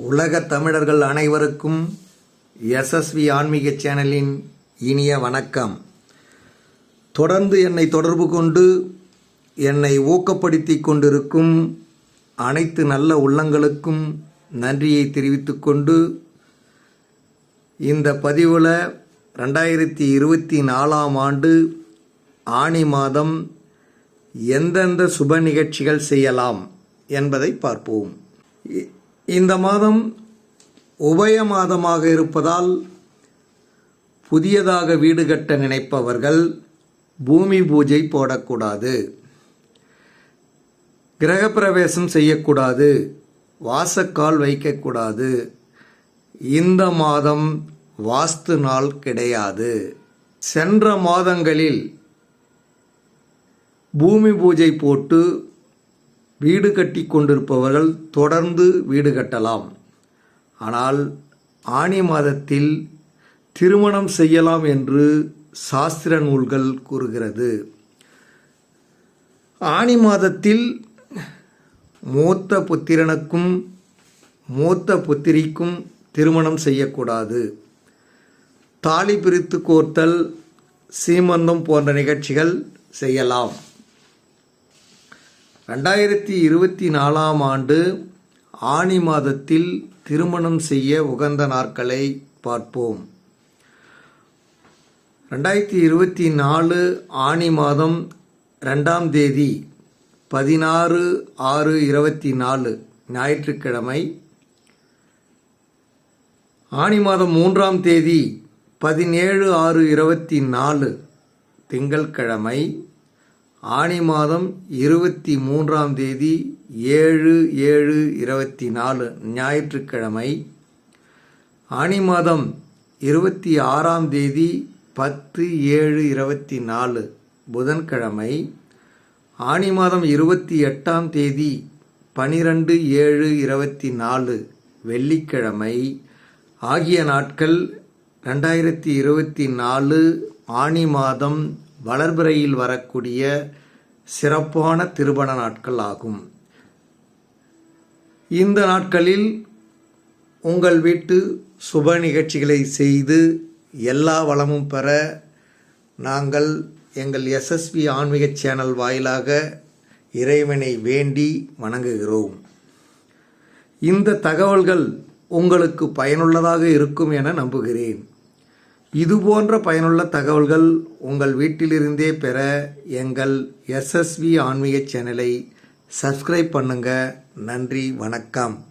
உலக தமிழர்கள் அனைவருக்கும் எஸ்எஸ்வி ஆன்மீக சேனலின் இனிய வணக்கம். தொடர்ந்து என்னை தொடர்பு கொண்டு என்னை ஊக்கப்படுத்தி கொண்டிருக்கும் அனைத்து நல்ல உள்ளங்களுக்கும் நன்றியை தெரிவித்துக்கொண்டு இந்த பதிவில் ரெண்டாயிரத்தி இருபத்தி நாலாம் ஆண்டு ஆணி மாதம் எந்தெந்த சுப நிகழ்ச்சிகள் செய்யலாம் என்பதை பார்ப்போம். இ- இந்த மாதம் உபய மாதமாக இருப்பதால் புதியதாக வீடு கட்ட நினைப்பவர்கள் பூமி பூஜை போடக்கூடாது. கிரகப்பிரவேசம் செய்யக்கூடாது. வாசக்கால் வைக்கக்கூடாது. இந்த மாதம் வாஸ்து நாள் கிடையாது. சென்ற மாதங்களில் பூமி பூஜை போட்டு வீடு கட்டி கொண்டிருப்பவர்கள் தொடர்ந்து வீடு கட்டலாம். ஆனால் ஆணி மாதத்தில் திருமணம் செய்யலாம் என்று சாஸ்திர நூல்கள் கூறுகிறது. ஆணி மாதத்தில் மூத்த புத்திரனுக்கும் மூத்த புத்திரிக்கும் திருமணம் செய்யக்கூடாது. தாலி பிரித்து கோர்த்தல் சீமந்தம் போன்ற நிகழ்ச்சிகள் செய்யலாம். ரெண்டாயிரத்தி இருபத்தி நாலாம் ஆண்டு ஆணி மாதத்தில் திருமணம் செய்ய உகந்த நாட்களை பார்ப்போம். ரெண்டாயிரத்தி இருபத்தி நாலு ஆணி மாதம் ரெண்டாம் தேதி பதினாறு ஆறு இருபத்தி நாலு ஞாயிற்றுக்கிழமை. ஆணி மாதம் மூன்றாம் தேதி பதினேழு ஆறு இருபத்தி நாலு திங்கள்கிழமை. ஆணி மாதம் இருபத்தி மூன்றாம் தேதி ஏழு ஏழு இருபத்தி நாலு ஞாயிற்றுக்கிழமை. ஆணி மாதம் இருபத்தி ஆறாம் தேதி பத்து ஏழு இருபத்தி நாலு புதன்கிழமை. ஆணி மாதம் இருபத்தி எட்டாம் தேதி பனிரெண்டு ஏழு இருபத்தி நாலு வெள்ளிக்கிழமை. ஆகிய நாட்கள் ரெண்டாயிரத்தி இருபத்தி நாலு ஆணி மாதம் வளர்பிறையில் வரக்கூடிய சிறப்பான திருமண நாட்கள் ஆகும். இந்த நாட்களில் உங்கள் வீட்டு சுப நிகழ்ச்சிகளை செய்து எல்லா வளமும் பெற நாங்கள் எங்கள் எஸ்எஸ்பி ஆன்மீக சேனல் வாயிலாக இறைவனை வேண்டி வணங்குகிறோம். இந்த தகவல்கள் உங்களுக்கு பயனுள்ளதாக இருக்கும் என நம்புகிறேன். இதுபோன்ற பயனுள்ள தகவல்கள் உங்கள் வீட்டிலிருந்தே பெற எங்கள் எஸ்எஸ்வி ஆன்மீக சேனலை சப்ஸ்கிரைப் பண்ணுங்க. நன்றி வணக்கம்.